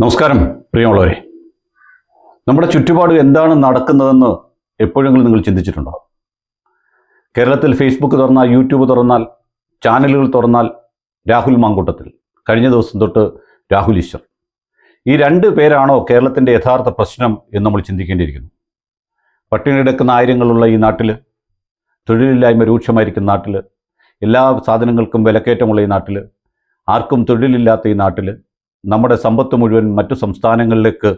നമസ്കാരം പ്രിയമുള്ളവരെ. നമ്മുടെ ചുറ്റുപാട് എന്താണ് നടക്കുന്നതെന്ന് എപ്പോഴെങ്കിലും നിങ്ങൾ ചിന്തിച്ചിട്ടുണ്ടോ? കേരളത്തിൽ ഫേസ്ബുക്ക് തുറന്നാൽ യൂട്യൂബ് തുറന്നാൽ ചാനലുകൾ തുറന്നാൽ രാഹുൽ മാങ്കൂട്ടത്തിൽ. കഴിഞ്ഞ ദിവസം തൊട്ട് രാഹുൽ ഈശ്വർ. ഈ രണ്ട് പേരാണോ കേരളത്തിന്റെ യഥാർത്ഥ പ്രശ്നം എന്ന് നമ്മൾ ചിന്തിക്കേണ്ടിയിരിക്കുന്നു? പട്ടിണി കിടക്കുന്ന ആയിരങ്ങളുള്ള ഈ നാട്ടിൽ തൊഴിലില്ലായ്മ രൂക്ഷമായിരിക്കുന്ന നാട്ടിൽ എല്ലാ സാധനങ്ങൾക്കും വിലക്കയറ്റമുള്ള ഈ നാട്ടിൽ ആർക്കും തൊഴിലില്ലാത്ത ഈ നാട്ടിൽ നമ്മുടെ സമ്പത്ത് മുഴുവൻ മറ്റു സംസ്ഥാനങ്ങളിലേക്ക്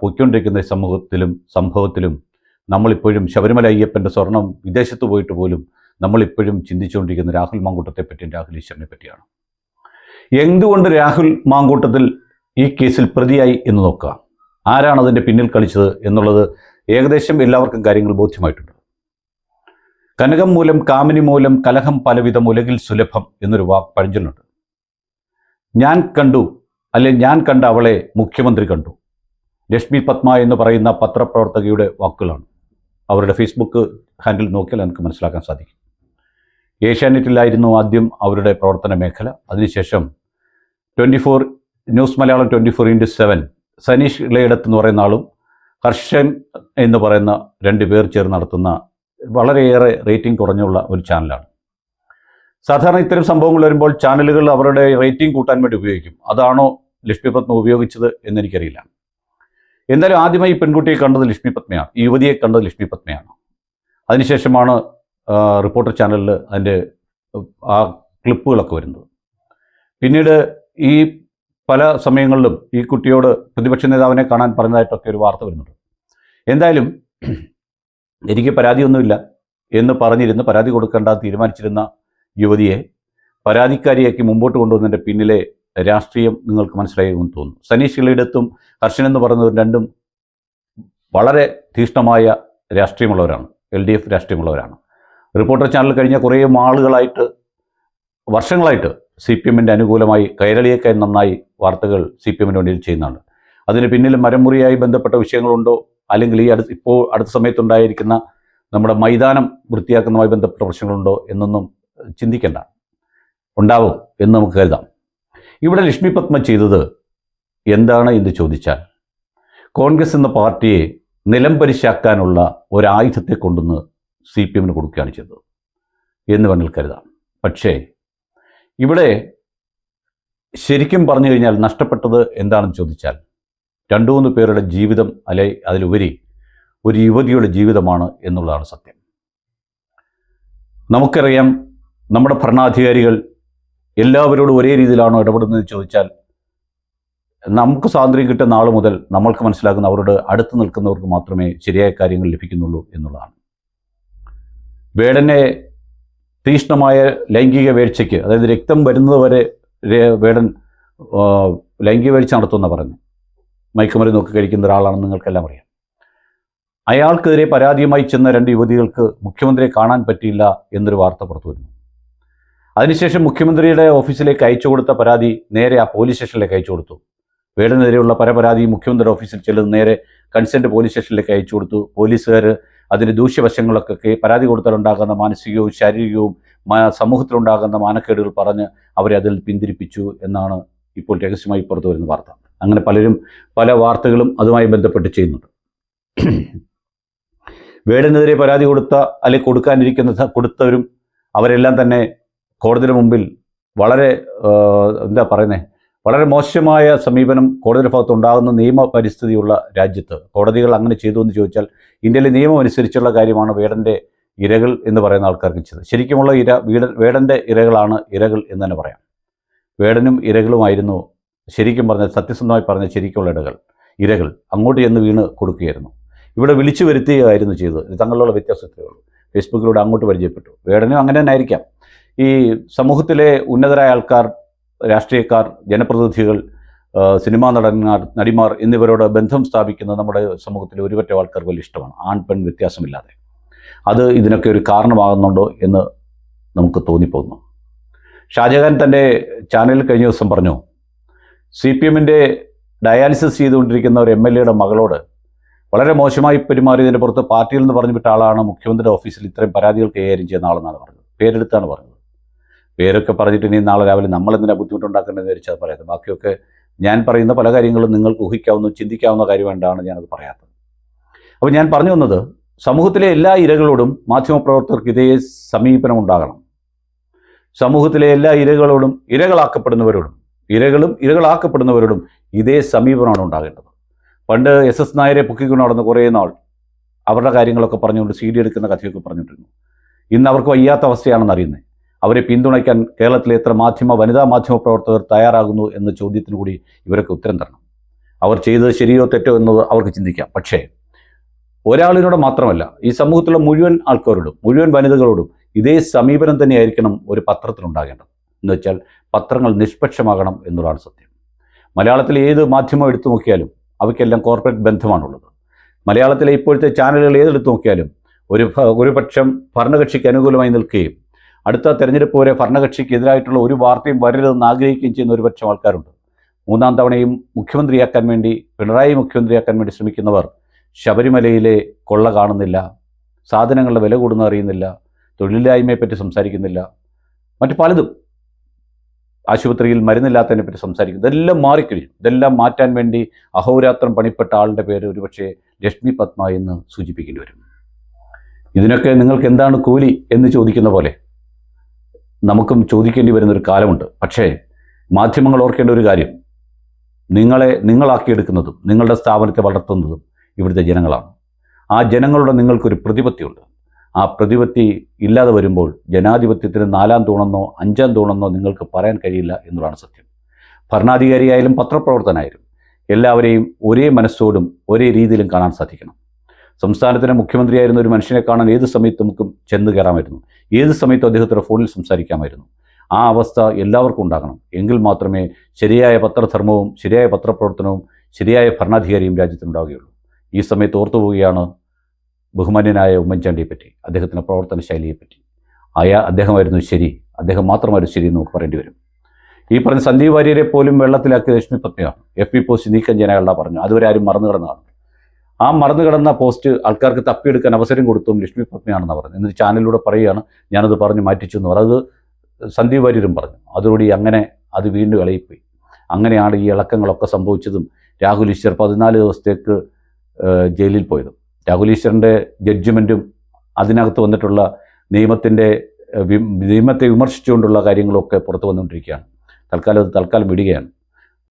പൊയ്ക്കൊണ്ടിരിക്കുന്ന സമൂഹത്തിലും സംഭവത്തിലും നമ്മളിപ്പോഴും ശബരിമല അയ്യപ്പന്റെ സ്വർണം വിദേശത്ത് പോയിട്ട് പോലും നമ്മളിപ്പോഴും ചിന്തിച്ചുകൊണ്ടിരിക്കുന്ന രാഹുൽ മാങ്കൂട്ടത്തെ പറ്റിയും രാഹുൽ ഈശ്വറിനെ പറ്റിയാണ്. എന്തുകൊണ്ട് രാഹുൽ മാങ്കൂട്ടത്തിൽ ഈ കേസിൽ പ്രതിയായി എന്ന് നോക്കുക ആരാണ് അതിന്റെ പിന്നിൽ കളിച്ചത് എന്നുള്ളത് ഏകദേശം എല്ലാവർക്കും കാര്യങ്ങൾ ബോധ്യമായിട്ടുണ്ട്. കനകം മൂലം കാമിനി മൂലം കലഹം പലവിധം ഉലകിൽ സുലഭം എന്നൊരു വാ പഴഞ്ചൊല്ലുണ്ട്. ഞാൻ കണ്ടു അല്ലെ ഞാൻ കണ്ട അവളെ മുഖ്യമന്ത്രി കണ്ടു. ലക്ഷ്മി പത്മ എന്ന് പറയുന്ന പത്രപ്രവർത്തകയുടെ വാക്കുകളാണ്. അവരുടെ ഫേസ്ബുക്ക് ഹാൻഡിൽ നോക്കിയാൽ എനിക്ക് മനസ്സിലാക്കാൻ സാധിക്കും. ഏഷ്യാനെറ്റിലായിരുന്നു ആദ്യം അവരുടെ പ്രവർത്തന മേഖല. അതിനുശേഷം twenty four news Malayalam twenty four into seven Sanish Elayidath എന്ന് പറയുന്ന ആളും ഹർഷൻ എന്ന് പറയുന്ന രണ്ട് പേർ ചേർന്ന് നടത്തുന്ന വളരെയേറെ റേറ്റിംഗ് കുറഞ്ഞുള്ള ഒരു ചാനലാണ് സാധാരണ ഇത്തരം സംഭവങ്ങൾ വരുമ്പോൾ ചാനലുകൾ അവരുടെ റേറ്റിംഗ് കൂട്ടാൻ വേണ്ടി ഉപയോഗിക്കും. അതാണോ ലക്ഷ്മി പത്മ ഉപയോഗിച്ചത് എന്നെനിക്കറിയില്ല. എന്തായാലും ആദ്യമായി ഈ പെൺകുട്ടിയെ കണ്ടത് ലക്ഷ്മി പത്മയാണ്. ഈ യുവതിയെ കണ്ടത് ലക്ഷ്മി പത്മയാണ്. അതിനുശേഷമാണ് റിപ്പോർട്ടർ ചാനലിൽ അതിന്റെ ആ ക്ലിപ്പുകളൊക്കെ വരുന്നത്. പിന്നീട് ഈ പല സമയങ്ങളിലും ഈ കുട്ടിയോട് പ്രതിപക്ഷ നേതാവിനെ കാണാൻ പറഞ്ഞതായിട്ടൊക്കെ ഒരു വാർത്ത വരുന്നുണ്ട്. എന്തായാലും എനിക്ക് പരാതിയൊന്നുമില്ല എന്ന് പറഞ്ഞിരുന്ന് പരാതി കൊടുക്കേണ്ട തീരുമാനിച്ചിരുന്ന യുവതിയെ പരാതിക്കാരിയാക്കി മുമ്പോട്ട് കൊണ്ടുവന്നതിന്റെ പിന്നിലെ രാഷ്ട്രീയം നിങ്ങൾക്ക് മനസ്സിലായി എന്ന് തോന്നുന്നു. സനീഷ് ഇളയിടത്തും ഹർഷൻ എന്ന് പറയുന്നതും രണ്ടും വളരെ തീഷ്ണമായ രാഷ്ട്രീയമുള്ളവരാണ്. എൽ ഡി എഫ് രാഷ്ട്രീയമുള്ളവരാണ്. റിപ്പോർട്ടർ ചാനൽ കഴിഞ്ഞ കുറേ ആളുകളായിട്ട് വർഷങ്ങളായിട്ട് സി പി എമ്മിന്റെ അനുകൂലമായി കൈരളിയൊക്കെ നന്നായി വാർത്തകൾ സി പി എമ്മിന് വേണ്ടിയിൽ ചെയ്യുന്നതാണ്. അതിന് പിന്നിൽ മരമുറിയായി ബന്ധപ്പെട്ട വിഷയങ്ങളുണ്ടോ? അല്ലെങ്കിൽ ഈ അടുത്ത് ഇപ്പോൾ അടുത്ത സമയത്തുണ്ടായിരിക്കുന്ന നമ്മുടെ മൈതാനം വൃത്തിയാക്കുന്നതുമായി ബന്ധപ്പെട്ട പ്രശ്നങ്ങളുണ്ടോ എന്നൊന്നും ചിന്തിക്കേണ്ട. ഉണ്ടാവും എന്ന് നമുക്ക് കരുതാം. ഇവിടെ ലക്ഷ്മി പത്മ ചെയ്തത് എന്താണ് എന്ന് ചോദിച്ചാൽ കോൺഗ്രസ് എന്ന പാർട്ടിയെ നിലംപരിശാക്കാനുള്ള ഒരായുധത്തെ കൊണ്ടുവന്ന് സി പി എമ്മിന് കൊടുക്കുകയാണ് ചെയ്തത് എന്ന് വേണമെങ്കിൽ കരുതാം. പക്ഷേ ഇവിടെ ശരിക്കും പറഞ്ഞു കഴിഞ്ഞാൽ നഷ്ടപ്പെട്ടത് എന്താണെന്ന് ചോദിച്ചാൽ രണ്ടു മൂന്ന് പേരുടെ ജീവിതം അല്ലെ അതിലുപരി ഒരു യുവതിയുടെ ജീവിതമാണ് എന്നുള്ളതാണ് സത്യം. നമുക്കറിയാം നമ്മുടെ ഭരണാധികാരികൾ എല്ലാവരോടും ഒരേ രീതിയിലാണോ ഇടപെടുന്നത് ചോദിച്ചാൽ നമുക്ക് സ്വാതന്ത്ര്യം കിട്ടുന്ന നാൾ മുതൽ നമ്മൾക്ക് മനസ്സിലാക്കുന്ന അവരോട് അടുത്ത് നിൽക്കുന്നവർക്ക് മാത്രമേ ശരിയായ കാര്യങ്ങൾ ലഭിക്കുന്നുള്ളൂ എന്നുള്ളതാണ്. വേടനെ തീഷ്ണമായ ലൈംഗിക വീഴ്ചയ്ക്ക് അതായത് രക്തം വരുന്നത് വരെ വേടൻ ലൈംഗിക വീഴ്ച നടത്തുമെന്ന പറഞ്ഞു. മയക്കുമരുന്നൊക്കെ കഴിക്കുന്ന ഒരാളാണെന്ന് നിങ്ങൾക്കെല്ലാം അറിയാം. അയാൾക്കെതിരെ പരാതിയുമായി ചെന്ന രണ്ട് യുവതികൾക്ക് മുഖ്യമന്ത്രിയെ കാണാൻ പറ്റിയില്ല എന്നൊരു വാർത്ത പുറത്തു വരുന്നു. അതിനുശേഷം മുഖ്യമന്ത്രിയുടെ ഓഫീസിലേക്ക് അയച്ചു കൊടുത്ത പരാതി നേരെ ആ പോലീസ് സ്റ്റേഷനിലേക്ക് അയച്ചു കൊടുത്തു. വീടിനെതിരെയുള്ള പല പരാതി മുഖ്യമന്ത്രിയുടെ ഓഫീസിൽ ചെല്ലുന്ന നേരെ കൺസെന്റ് പോലീസ് സ്റ്റേഷനിലേക്ക് അയച്ചു കൊടുത്തു. പോലീസുകാർ അതിന്റെ ദൂഷ്യവശങ്ങളൊക്കെ പരാതി കൊടുത്താലുണ്ടാകുന്ന മാനസികവും ശാരീരികവും സമൂഹത്തിലുണ്ടാകുന്ന മാനക്കേടുകൾ പറഞ്ഞ് അവരെ അതിൽ പിന്തിരിപ്പിച്ചു എന്നാണ് ഇപ്പോൾ രഹസ്യമായി പുറത്തു വരുന്ന വാർത്ത. അങ്ങനെ പലരും പല വാർത്തകളും അതുമായി ബന്ധപ്പെട്ട് ചെയ്യുന്നുണ്ട്. വേടിനെതിരെ പരാതി കൊടുത്ത അല്ലെങ്കിൽ കൊടുക്കാനിരിക്കുന്ന കൊടുത്തവരും അവരെല്ലാം തന്നെ കോടതിയുടെ മുമ്പിൽ വളരെ എന്താ പറയുന്നത് വളരെ മോശമായ സമീപനം കോടതിയുടെ ഭാഗത്ത് ഉണ്ടാകുന്ന നിയമ പരിസ്ഥിതിയുള്ള രാജ്യത്ത്. കോടതികൾ അങ്ങനെ ചെയ്തു എന്ന് ചോദിച്ചാൽ ഇന്ത്യയിലെ നിയമം അനുസരിച്ചുള്ള കാര്യമാണ് വേടന്റെ ഇരകൾ എന്ന് പറയുന്ന ആൾക്കാർക്ക് ചെയ്തത് ശരിക്കുമുള്ള ഇര വീട വേടന്റെ ഇരകളാണ് ഇരകൾ എന്ന് തന്നെ പറയാം. വേടനും ഇരകളുമായിരുന്നു ശരിക്കും പറഞ്ഞ സത്യസന്ധമായി പറഞ്ഞ ശരിക്കുള്ള ഇടകൾ ഇരകൾ അങ്ങോട്ട് ചെന്ന് വീണ് കൊടുക്കുകയായിരുന്നു. ഇവിടെ വിളിച്ചു വരുത്തുകയായിരുന്നു ചെയ്തത്. തങ്ങളിലുള്ള വ്യത്യാസത്തിലുള്ളൂ ഫേസ്ബുക്കിലൂടെ അങ്ങോട്ട് പരിചയപ്പെട്ടു. വേടനും അങ്ങനെ തന്നെ ആയിരിക്കാം ഈ സമൂഹത്തിലെ ഉന്നതരായ ആൾക്കാർ രാഷ്ട്രീയക്കാർ ജനപ്രതിനിധികൾ സിനിമാ നടന്മാർ നടിമാർ എന്നിവരോട് ബന്ധം സ്ഥാപിക്കുന്നത് നമ്മുടെ സമൂഹത്തിലെ ഒരുപറ്റ ആൾക്കാർക്ക് വലിയ ഇഷ്ടമാണ്. ആൺ പെൺ വ്യത്യാസമില്ലാതെ. അത് ഇതിനൊക്കെ ഒരു കാരണമാകുന്നുണ്ടോ എന്ന് നമുക്ക് തോന്നിപ്പോകുന്നു. ഷാജഹാൻ തന്റെ ചാനലിൽ കഴിഞ്ഞ ദിവസം പറഞ്ഞു സി പി എമ്മിന്റെ ഡയാലിസിസ് ചെയ്തുകൊണ്ടിരിക്കുന്ന ഒരു എം എൽ എയുടെ മകളോട് വളരെ മോശമായി പെരുമാറിയതിന്റെ പുറത്ത് പാർട്ടിയിൽ നിന്ന് പറഞ്ഞു വിട്ട ആളാണ് മുഖ്യമന്ത്രിയുടെ ഓഫീസിൽ ഇത്രയും പരാതികൾ കൈകാര്യം ചെയ്യുന്ന ആളെന്നാണ് പറഞ്ഞത്. പേരെടുത്താണ് പറഞ്ഞത്. പേരൊക്കെ പറഞ്ഞിട്ട് ഇനി നാളെ രാവിലെ നമ്മൾ നമ്മളെന്തിനാ ബുദ്ധിമുട്ടുണ്ടാക്കേണ്ടതെന്ന് വിചാരിച്ചാൽ പറയാം ബാക്കിയൊക്കെ ഞാൻ പറയുന്ന പല കാര്യങ്ങളും നിങ്ങൾക്ക് ഊഹിക്കാവുന്ന ചിന്തിക്കാവുന്ന കാര്യമായിട്ടാണ് ഞാനത് പറയാത്തത്. അപ്പോൾ ഞാൻ പറഞ്ഞു വന്നത് സമൂഹത്തിലെ എല്ലാ ഇരകളോടും മാധ്യമപ്രവർത്തകർക്ക് ഇതേ സമീപനം ഉണ്ടാകണം. സമൂഹത്തിലെ എല്ലാ ഇരകളോടും ഇരകളാക്കപ്പെടുന്നവരോടും ഇരകളും ഇരകളാക്കപ്പെടുന്നവരോടും ഇതേ സമീപനമാണ് ഉണ്ടാകേണ്ടത്. പണ്ട് എസ് എസ് നായരെ പൊക്കിക്കൊണ്ട് നടന്ന കുറേ നാൾ അവരുടെ കാര്യങ്ങളൊക്കെ പറഞ്ഞുകൊണ്ട് സി ഡി എടുക്കുന്ന കഥയൊക്കെ പറഞ്ഞിട്ടിരുന്നു ഇന്ന് അവർക്ക് വയ്യാത്ത അവസ്ഥയാണെന്ന് അറിയുന്നത് അവരെ പിന്തുണയ്ക്കാൻ കേരളത്തിലെ എത്ര മാധ്യമ വനിതാ മാധ്യമ പ്രവർത്തകർ തയ്യാറാകുന്നു എന്ന ചോദ്യത്തിന് കൂടി ഇവരൊക്കെ ഉത്തരം തരണം. അവർ ചെയ്തത് ശരിയോ തെറ്റോ എന്നത് അവർക്ക് ചിന്തിക്കാം. പക്ഷേ ഒരാളിനോട് മാത്രമല്ല ഈ സമൂഹത്തിലുള്ള മുഴുവൻ ആൾക്കാരോടും മുഴുവൻ വനിതകളോടും ഇതേ സമീപനം തന്നെയായിരിക്കണം ഒരു പത്രത്തിനുണ്ടാകേണ്ടത് എന്ന് വെച്ചാൽ പത്രങ്ങൾ നിഷ്പക്ഷമാകണം എന്നുള്ളതാണ് സത്യം. മലയാളത്തിൽ ഏത് മാധ്യമം എടുത്തു നോക്കിയാലും അവയ്ക്കെല്ലാം കോർപ്പറേറ്റ് ബന്ധമാണുള്ളത്. മലയാളത്തിലെ ഇപ്പോഴത്തെ ചാനലുകൾ ഏതെടുത്തു നോക്കിയാലും ഒരു ഒരു പക്ഷം ഭരണകക്ഷിക്ക് അനുകൂലമായി നിൽക്കുകയും അടുത്ത തെരഞ്ഞെടുപ്പ് വരെ ഭരണകക്ഷിക്ക് എതിരായിട്ടുള്ള ഒരു വാർത്തയും വരരുതെന്ന് ആഗ്രഹിക്കുകയും ചെയ്യുന്ന ഒരു പക്ഷം ആൾക്കാരുണ്ട്. മൂന്നാം തവണയും മുഖ്യമന്ത്രിയാക്കാൻ വേണ്ടി പിണറായി മുഖ്യമന്ത്രിയാക്കാൻ വേണ്ടി ശ്രമിക്കുന്നവർ ശബരിമലയിലെ കൊള്ള കാണുന്നില്ല സാധനങ്ങളുടെ വില കൂടുന്ന അറിയുന്നില്ല തൊഴിലില്ലായ്മയെപ്പറ്റി സംസാരിക്കുന്നില്ല മറ്റു പലതും ആശുപത്രിയിൽ മരുന്നില്ലാത്തതിനെ പറ്റി സംസാരിക്കും ഇതെല്ലാം മാറിക്കഴിഞ്ഞു. ഇതെല്ലാം മാറ്റാൻ വേണ്ടി അഹോരാത്രം പണിപ്പെട്ട ആളുടെ പേര് ഒരുപക്ഷെ ലക്ഷ്മി പത്മ എന്ന് സൂചിപ്പിക്കേണ്ടി വരും. ഇതിനൊക്കെ നിങ്ങൾക്ക് എന്താണ് കൂലി എന്ന് ചോദിക്കുന്ന പോലെ നമുക്കും ചോദിക്കേണ്ടി വരുന്നൊരു കാലമുണ്ട്. പക്ഷേ മാധ്യമങ്ങൾ ഓർക്കേണ്ട ഒരു കാര്യം. നിങ്ങളെ നിങ്ങളാക്കിയെടുക്കുന്നതും നിങ്ങളുടെ സ്ഥാപനത്തെ വളർത്തുന്നതും ഇവിടുത്തെ ജനങ്ങളാണ്. ആ ജനങ്ങളുടെ നിങ്ങൾക്കൊരു പ്രതിപത്തിയുണ്ട്. ആ പ്രതിപത്തി ഇല്ലാതെ വരുമ്പോൾ ജനാധിപത്യത്തിന് നാലാം തൂണെന്നോ അഞ്ചാം തൂണെന്നോ നിങ്ങൾക്ക് പറയാൻ കഴിയില്ല എന്നുള്ളതാണ് സത്യം. ഭരണാധികാരിയായാലും പത്രപ്രവർത്തനായാലും എല്ലാവരെയും ഒരേ മനസ്സോടും ഒരേ രീതിയിലും കാണാൻ സാധിക്കണം. സംസ്ഥാനത്തിന്റെ മുഖ്യമന്ത്രിയായിരുന്ന ഒരു മനുഷ്യനെ കാണാൻ ഏത് സമയത്ത് നമുക്കും ചെന്ന് കയറാമായിരുന്നു. ഏത് സമയത്തും അദ്ദേഹത്തിന്റെ ഫോണിൽ സംസാരിക്കാമായിരുന്നു. ആ അവസ്ഥ എല്ലാവർക്കും ഉണ്ടാകണം. എങ്കിൽ മാത്രമേ ശരിയായ പത്രധർമ്മവും ശരിയായ പത്രപ്രവർത്തനവും ശരിയായ ഭരണാധികാരിയും രാജ്യത്തിനുണ്ടാവുകയുള്ളൂ. ഈ സമയത്ത് ഓർത്തുപോവുകയാണ് ബഹുമാന്യനായ ഉമ്മൻചാണ്ടിയെ പറ്റി അദ്ദേഹത്തിന്റെ പ്രവർത്തന ശൈലിയെപ്പറ്റി. അയാ അദ്ദേഹമായിരുന്നു ശരി. അദ്ദേഹം മാത്രമായിരുന്നു ശരി എന്ന് നമുക്ക് പറയേണ്ടി വരും. ഈ പറഞ്ഞ സന്ദീപ് വാര്യരെ പോലും വെള്ളത്തിലാക്കിയ ലക്ഷ്മി പത്നിയാണ്. എഫ് പി പോസ്റ്റ് നീക്കം ചെയ്യാൻ അയാളുടെ പറഞ്ഞു അതുവരെ ആരും മറന്നു കിടന്നതാണ്. ആ മറന്നു കിടന്ന പോസ്റ്റ് ആൾക്കാർക്ക് തപ്പിയെടുക്കാൻ അവസരം കൊടുത്തും ലക്ഷ്മി പത്മിയാണെന്ന് പറഞ്ഞു എന്നിട്ട് ചാനലിലൂടെ പറയുകയാണ് ഞാനത് പറഞ്ഞ് മാറ്റിച്ചു എന്ന് പറഞ്ഞു. അത് സന്ദീപ് വാര്യരും പറഞ്ഞു. അതോടുകൂടി അങ്ങനെ അത് വീണ്ടും ഇളയിപ്പോയി അങ്ങനെയാണ് ഈ ഇളക്കങ്ങളൊക്കെ സംഭവിച്ചതും രാഹുൽ ഈശ്വർ പതിനാല് ദിവസത്തേക്ക് ജയിലിൽ പോയതും. രാഹുൽ ഈശ്വറിന്റെ ജഡ്ജ്മെന്റും അതിനകത്ത് വന്നിട്ടുള്ള നിയമത്തിന്റെ നിയമത്തെ വിമർശിച്ചുകൊണ്ടുള്ള കാര്യങ്ങളൊക്കെ പുറത്തു വന്നുകൊണ്ടിരിക്കുകയാണ്. തൽക്കാലം അത് തൽക്കാലം വിടുകയാണ്.